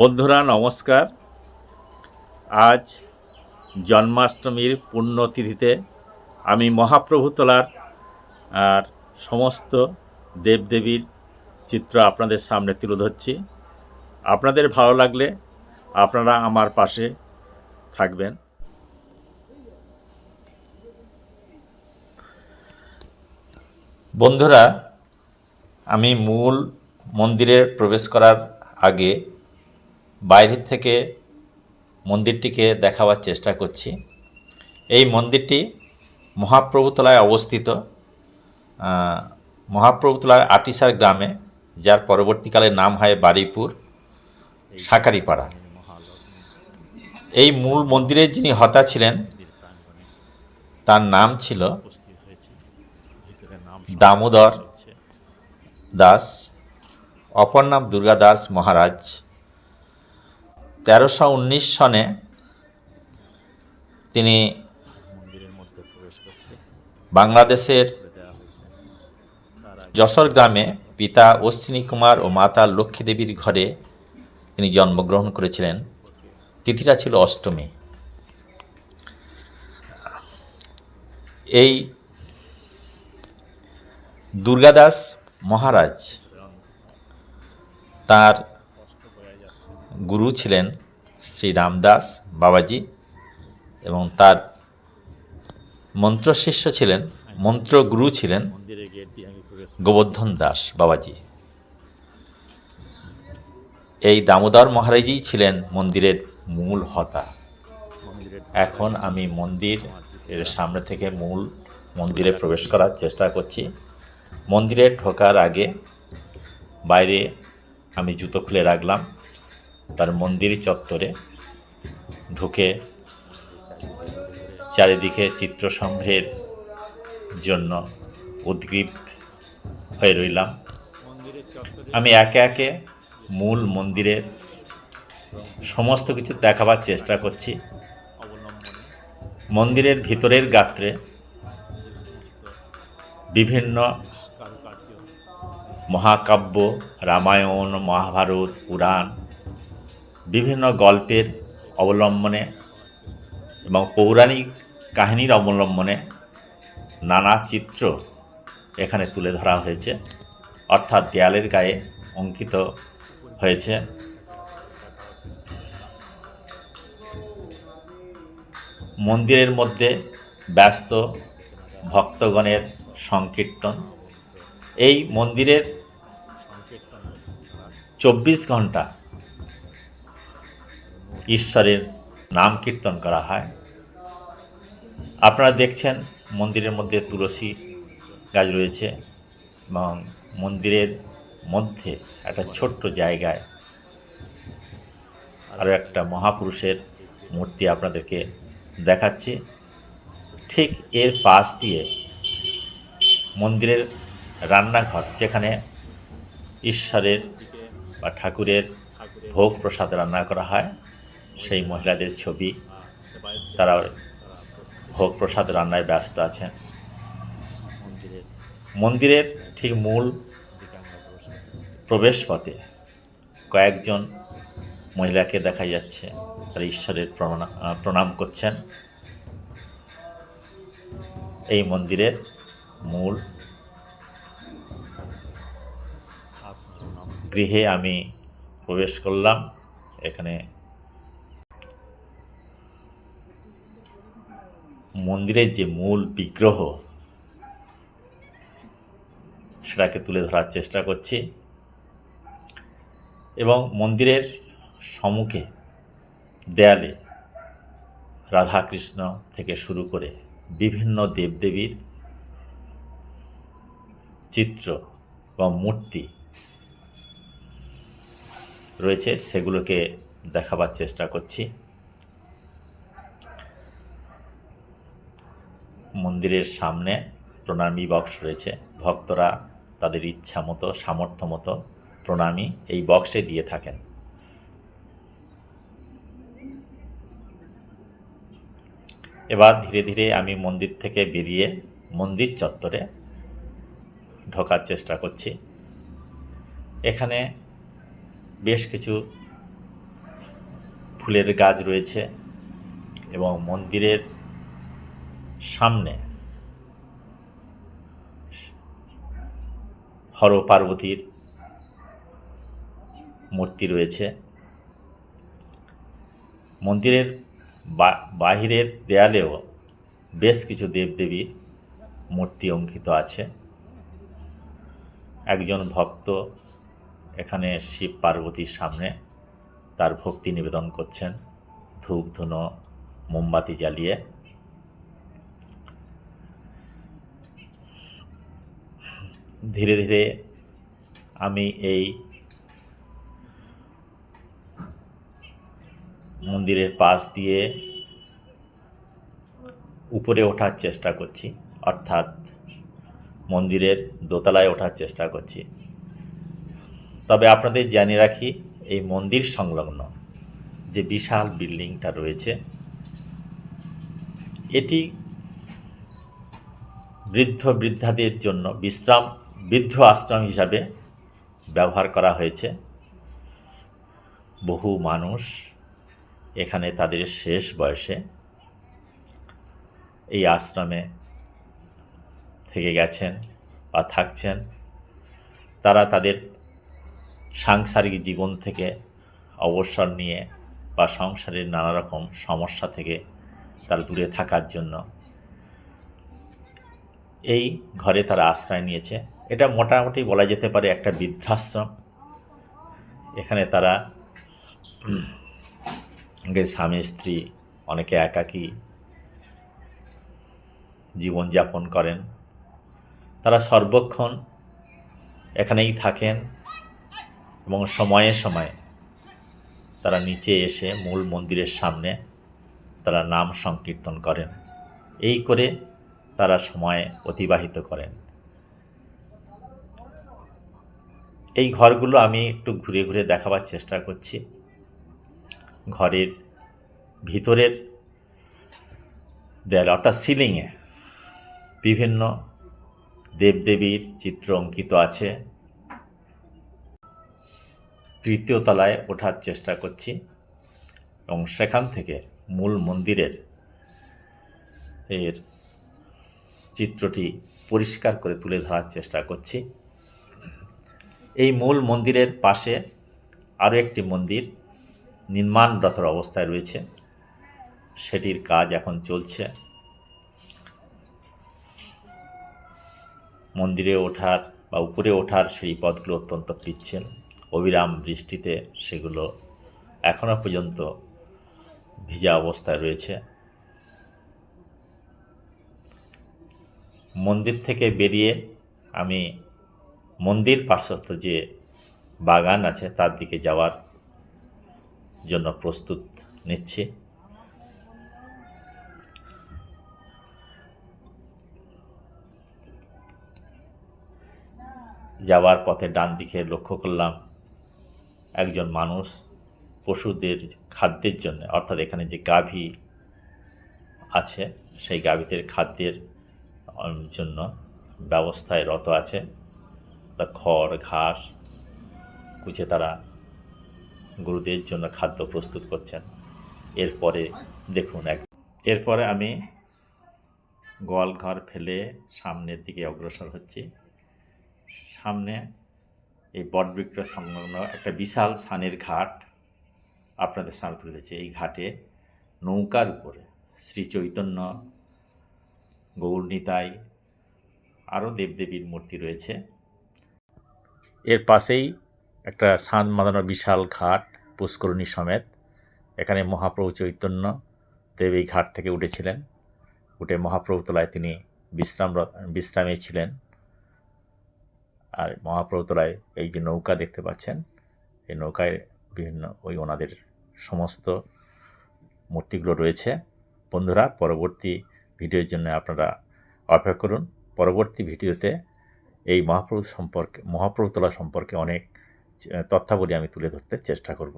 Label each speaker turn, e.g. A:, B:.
A: বন্ধুরা, নমস্কার। আজ জন্মাষ্টমীর পুণ্যতিথিতে আমি মহাপ্রভুতলার আর সমস্ত দেবদেবীর চিত্র আপনাদের সামনে তুলে ধরছি। আপনাদের ভালো লাগলে আপনারা আমার পাশে থাকবেন। বন্ধুরা, আমি মূল মন্দিরে প্রবেশ করার আগে বাইরে থেকে মন্দিরটিকে দেখাবার চেষ্টা করছি। এই মন্দিরটি মহাপ্রভুতলায় অবস্থিত। মহাপ্রভুতলার আটিসার গ্রামে, যার পরবর্তীকালে নাম হয় বারুইপুর সাকারিপাড়া এই মূল মন্দিরের যিনি হতা ছিলেন, তার নাম ছিল দামোদর দাস, অপর নাম দুর্গা দাস মহারাজ। তেরোশো উনিশ সনে তিনি বাংলাদেশের যশোর গ্রামে পিতা অশ্বিনী কুমার ও মাতা লক্ষ্মী দেবীর ঘরে তিনি জন্মগ্রহণ করেছিলেন। তিথিটা ছিল অষ্টমী। এই দুর্গাদাস মহারাজ তার গুরু ছিলেন শ্রী রামদাস বাবাজি এবং তার মন্ত্রশিষ্য ছিলেন, মন্ত্রগুরু ছিলেন গোবর্ধন দাস বাবাজি। এই দামোদর মহারাজই ছিলেন মন্দিরের মূল হতা। এখন আমি মন্দির এর সামনে থেকে মূল মন্দিরে প্রবেশ করার চেষ্টা করছি। মন্দিরে ঢোকার আগে বাইরে আমি জুতো খুলে রাখলাম। তার মন্দির চত্বরে ঢুকে চারিদিকে চিত্র সংগ্রহের জন্য উদ্গ্রীব হয়ে রইলাম। আমি একে একে মূল মন্দিরের সমস্ত কিছু দেখাবার চেষ্টা করছি। মন্দিরের ভিতরের গাত্রে বিভিন্ন মহাকাব্য, রামায়ণ, মহাভারত, পুরাণ বিভিন্ন গল্পের অবলম্বনে এবং পৌরাণিক কাহিনীর অবলম্বনে নানা চিত্র এখানে তুলে ধরা হয়েছে। অর্থাৎ দেয়ালের গায়ে অঙ্কিত হয়েছে। মন্দিরের মধ্যে ব্যস্ত ভক্তগণের সংকীর্তন। এই মন্দিরের চব্বিশ ঘণ্টা ঈশ্বরের নাম কীর্তন করা হয়। আপনারা দেখছেন মন্দিরের মধ্যে তুলসী গাছ রয়েছে এবং মন্দিরের মধ্যে একটা ছোট্ট জায়গায় আরও একটা মহাপুরুষের মূর্তি আপনাদেরকে দেখাচ্ছি। ঠিক এর পাশ দিয়ে মন্দিরের রান্নাঘর, যেখানে ঈশ্বরের বা ঠাকুরের ভোগ প্রসাদ রান্না করা হয়। সেই মহিলাদের ছবি। তারা ভোগ প্রসাদ রান্নায় ব্যস্ত আছেন। মন্দিরের ঠিক মূল প্রবেশ পথে কয়েকজন মহিলাকে দেখা যাচ্ছে। তারা ঈশ্বরের প্রণা- প্রণাম করছেন। এই মন্দিরের মূল গৃহে আমি প্রবেশ করলাম। এখানে মন্দিরের যে মূল বিগ্রহ, সেটাকে তুলে ধরার চেষ্টা করছি। এবং মন্দিরের সম্মুখে, দেয়ালে রাধাকৃষ্ণ থেকে শুরু করে বিভিন্ন দেবদেবীর চিত্র বা মূর্তি রয়েছে, সেগুলোকে দেখাবার চেষ্টা করছি। মন্দিরের সামনে প্রণামী বক্স রয়েছে। ভক্তরা তাদের ইচ্ছা মতো, সামর্থ্য মতো প্রণামী এই বক্সে দিয়ে থাকেন। এবার ধীরে ধীরে আমি মন্দির থেকে বেরিয়ে মন্দির চত্বরে ঢোকার চেষ্টা করছি। এখানে বেশ কিছু ফুলের গাছ রয়েছে এবং মন্দিরের সামনে। হর পার্বতীর মূর্তি রয়েছে। মন্দিরের বাহিরের দেয়ালেও বেশ কিছু দেবদেবীর মূর্তি অঙ্কিত আছে। একজন ভক্ত এখানে শিব পার্বতীর সামনে তার ভক্তি নিবেদন করছেন। ধূপ, ধুনো, মোমবাতি জ্বালিয়ে। ধীরে ধীরে আমি এই মন্দিরের পাশ দিয়ে উপরে ওঠার চেষ্টা করছি, অর্থাৎ মন্দিরের দোতলায় ওঠার চেষ্টা করছি। তবে আপনাদের জানিয়ে রাখি, এই মন্দির সংলগ্ন যে বিশাল বিল্ডিংটা রয়েছে, এটি বৃদ্ধ বৃদ্ধাদের জন্য বিশ্রাম বৃদ্ধ আশ্রম হিসাবে ব্যবহার করা হয়েছে। বহু মানুষ এখানে তাদের শেষ বয়সে এই আশ্রমে থেকে গেছেন বা থাকছেন। তারা তাদের সাংসারিক জীবন থেকে অবসর নিয়ে বা সংসারের নানা রকম সমস্যা থেকে তারা দূরে থাকার জন্য এই ঘরে তারা আশ্রয় নিয়েছে। এটা মোটামুটি বলা যেতে পারে একটা বৃদ্ধাশ্রম। এখানে তারা স্বামী, স্ত্রী অনেকে একাকী জীবনযাপন করেন। তারা সর্বক্ষণ এখানেই থাকেন এবং সময়ে সময়ে তারা নিচে এসে মূল মন্দিরের সামনে তারা নাম সংকীর্তন করেন। এই করে তারা সময় অতিবাহিত করেন। এই ঘরগুলো আমি একটু ঘুরে ঘুরে দেখাবার চেষ্টা করছি। ঘরের ভিতরের দেয়াল অর্থাৎ সিলিংয়ে বিভিন্ন দেবদেবীর চিত্র অঙ্কিত আছে। তৃতীয় তলায় ওঠার চেষ্টা করছি এবং সেখান থেকে মূল মন্দিরের এর চিত্রটি পরিষ্কার করে তুলে ধরার চেষ্টা করছি। এই মূল মন্দিরের পাশে আরও একটি মন্দির নির্মাণরত অবস্থায় রয়েছে। সেটির কাজ এখন চলছে। মন্দিরে ওঠার বা উপরে ওঠার সেই পথগুলো অত্যন্ত পিচ্ছিল। অবিরাম বৃষ্টিতে সেগুলো এখনও পর্যন্ত ভিজা অবস্থায় রয়েছে। মন্দির থেকে বেরিয়ে আমি মন্দির পার্শ্বস্থ যে বাগান আছে, তার দিকে যাওয়ার জন্য প্রস্তুত নিচ্ছি। যাওয়ার পথে ডান দিকে লক্ষ্য করলাম একজন মানুষ পশুদের খাদ্যের জন্য, অর্থাৎ এখানে যে গাভী আছে, সেই গাভীদের খাদ্যের জন্য ব্যবস্থায় রত আছে। তা খড়, ঘাস কুচে তারা গরুদের জন্য খাদ্য প্রস্তুত করছেন। এরপরে দেখুন, এক এরপরে আমি গোয়ালঘর ফেলে সামনের দিকে অগ্রসর হচ্ছি। সামনে এই বটবৃক্ষ সংলগ্ন একটা বিশাল সানের ঘাট আপনাদের সামনে তুলে এই ঘাটে নৌকার উপরে শ্রী চৈতন্য গৌরনীতাই আরও দেবদেবীর মূর্তি রয়েছে। এর পাশেই একটা সান মাদানো বিশাল ঘাট, পুষ্করণী সমেত। এখানে মহাপ্রভু চৈতন্য দেব এই ঘাট থেকে উঠেছিলেন। উঠে মহাপ্রভু তলায় তিনি বিশ্রাম বিশ্রামে ছিলেন। আর মহাপ্রভু তলায় এই যে নৌকা দেখতে পাচ্ছেন, এই নৌকায় বিভিন্ন ওই ওনাদের সমস্ত মূর্তিগুলো রয়েছে। বন্ধুরা, পরবর্তী ভিডিওর জন্য আপনারা অপেক্ষা করুন। পরবর্তী ভিডিওতে এই মহাপ্রভু সম্পর্কে মহাপ্রভুতলা সম্পর্কে অনেক তথ্যাবলী আমি তুলে ধরতে চেষ্টা করব।